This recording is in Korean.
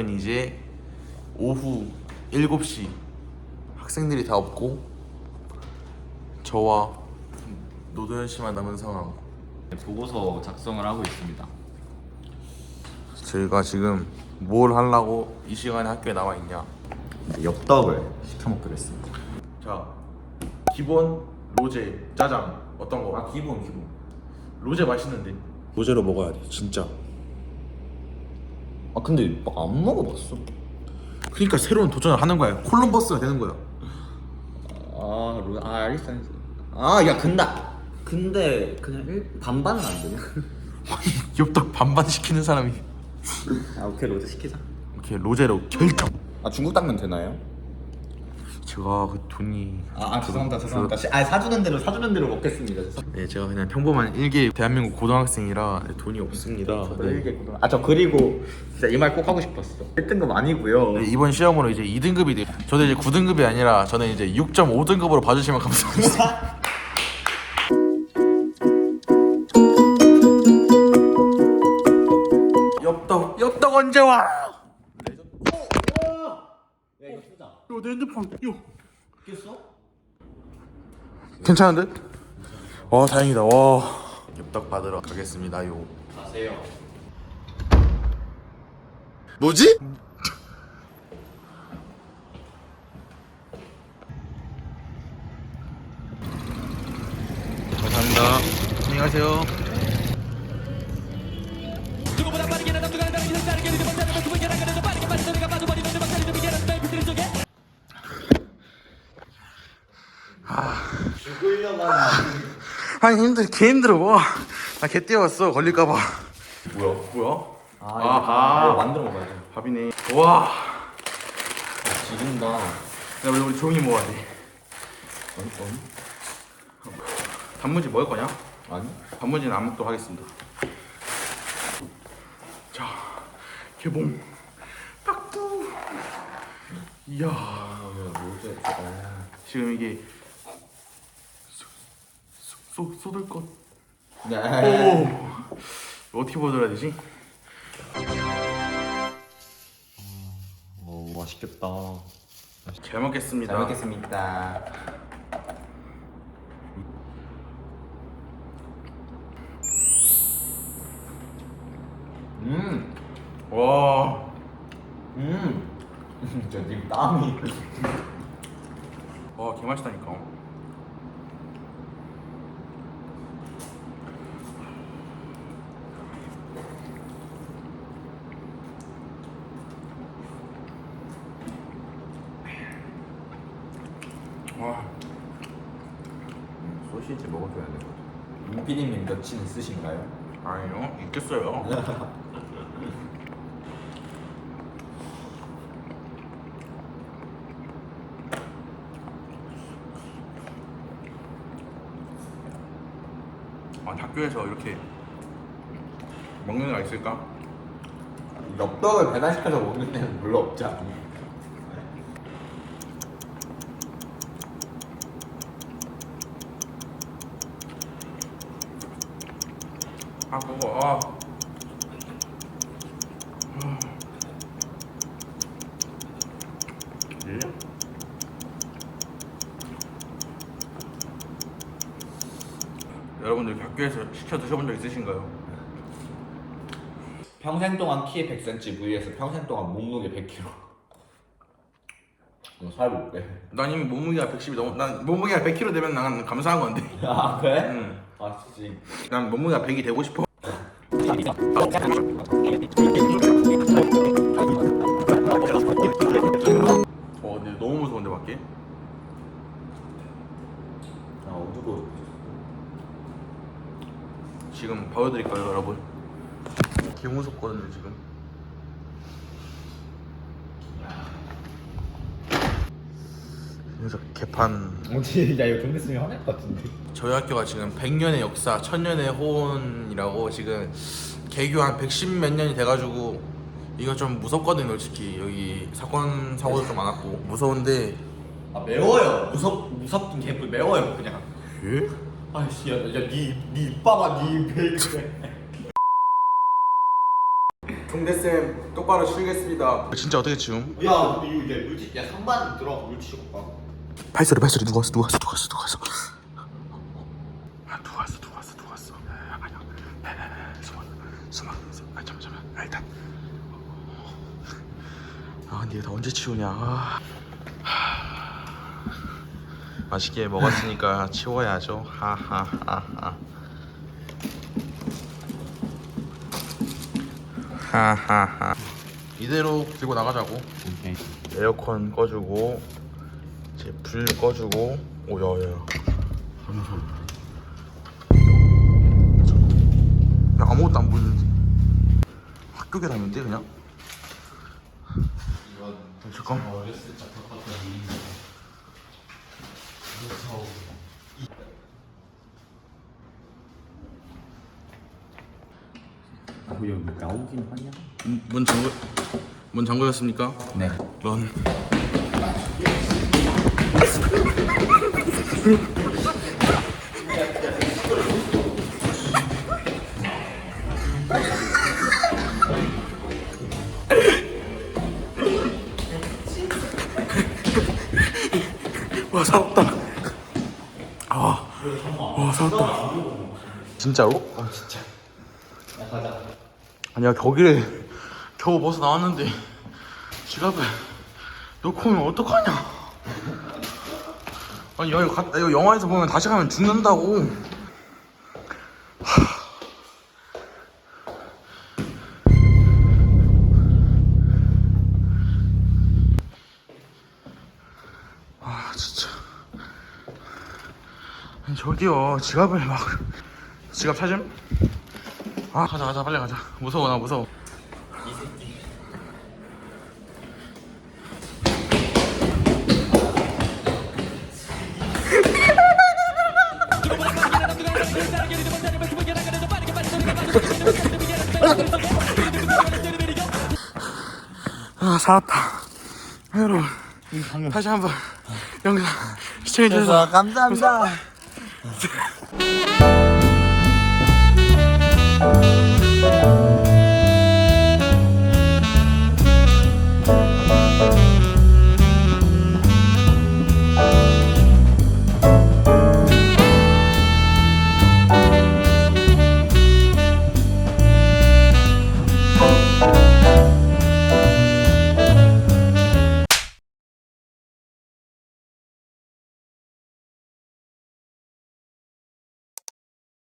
지금은 이제 오후 7시 학생들이 다 없고 저와 노도현 씨만 남은 상황 보고서 작성을 하고 있습니다. 저희가 지금 뭘 하려고 이 시간에 학교에 나와 있냐 엽떡을 시켜 먹기로 했습니다. 자 기본 로제 짜장 어떤 거? 아 기본 기본. 로제 맛있는데 로제로 먹어야 돼 진짜 아 근데 막 안 먹어봤어. 그러니까 새로운 도전을 하는 거야 콜럼버스가 되는 거야 아, 로- 아 알겠어. 알겠어. 아, 야 근데 근데 그냥 일, 반반은 안 되냐? 엽떡 반반 시키는 사람이 아 오케이 로제 시키자. 이렇게 로제로 결정 아 중국 당면 되나요? 제가 그 돈이 아, 아 죄송합니다 죄송합니다. 시- 아 사주는 대로 사주는 대로 먹겠습니다. 네 제가 그냥 평범한 일개 대한민국 고등학생이라 돈이 없습니다 네. 아저 그리고 진짜 이 말 꼭 하고 싶었어. 1등급 아니고요. 네, 이번 시험으로 이제 2등급이 돼요 저도 이제 9등급이 아니라 저는 이제 6.5등급으로 봐주시면 감사하겠습니다 엽떡 엽떡 언제 와? 야 이거 내 핸드폰 요 깼어? 괜찮은데? 와 다행이다 와 엽떡 받으러 가겠습니다 요 가세요. 뭐지? 감사합니다 안녕하세요 아니 힘들어 개 힘들어 와나개 뛰어왔어 걸릴까봐 뭐야 뭐야? 아, 아하. 이거 만들어 먹어야 돼. 밥이네 와 지린다. 야, 우리, 우리 조용히 먹어야 돼 아니 아니. 단무지 먹을 거냐? 아니? 단무지는 안 먹도록 하겠습니다 자 개봉 딱두 이야 아, 로제. 아. 지금 이게 쏟, 쏟, 쏟을 것 네. 오 어떻게 보여드려야 되지? 오 맛있겠다. 잘 먹겠습니다 잘 먹겠습니다. 음, 와 음. 저님 땀이. 와, 개맛있다니까. 소시지 먹어줘야 되거든. 임피디님 여친 있으신가요? 아니요, 있겠어요. 아, 학교에서 이렇게 먹는 애가 있을까? 엽떡을 배달시켜서 먹는 데는 별로 없지 않니? 아, 그거, 아. 예? 여러분들 학교에서 시켜 드셔본 적 있으신가요? 평생 동안 키에 100cm vs 평생 동안 몸무게 100kg. 이거 살볼게. 난 이미 몸무게가 110이 넘어 난 몸무게가 100kg 되면 난 감사한 건데 아 그래? 응. 아 진짜. 난 몸무게가 100이 되고 싶어 어 근데 너무 무서운데 밖에 아 어두워. 지금 보여드릴까요 여러분 개 무섭거든요 지금 그래서 개판 어디 야 이거 좀 있으면 화낼 것 같은데. 저희 학교가 지금 100년의 역사, 1000년의 호언이라고 지금 개교 한 110 몇 년이 돼가지고 이거 좀 무섭거든요 솔직히 여기 사건 사고도 좀 많았고 무서운데 아 매워요. 무섭 무섭긴 개 매워요 그냥. 예? 아이씨 야야니니 입 봐봐 니 입에 그래. 종대쌤 똑바로 치우겠습니다 진짜 어떻게 치움? 야 근데 이거 야 물티 야 상반 들어가서 물티 봐 발소리 발소리. 누가 왔어? 누가 왔어? 누가 왔어? 누가 왔어? 아 누가 왔어? 누가 왔어? 누가 왔어? 아니야. 숨어. 숨어. 아 잠깐 잠깐 아 일단. 아 근데 다 언제 치우냐? 아. 하. 맛있게 먹었으니까 치워야죠. 하하하하. 하하하. 이대로 들고 나가자고. 오케이. 에어컨 꺼주고 이제 불 꺼주고 오야야. 야 아무것도 안 보이는데? 학교 계단인데 그냥? 잠깐. 아 여기 나오긴 하냐? 문- 문 잠궈 문 잠궈졌습니까? 네. 런 와 살았다. 아, 와 살았다. 진짜로? 아 진짜. 아니야 저기를 겨우 벗어 나왔는데 지갑을 놓고 오면 어떡하냐 아니 야, 이거, 가- 이거 영화에서 보면 다시 가면 죽는다고 하. 아 진짜 아니 저기요 지갑을 막 지갑 찾음? 아 가자 가자 빨리 가자 무서워 나 무서워 살았다. 여러분 다시 한번 영상 시청해주셔서 감사합니다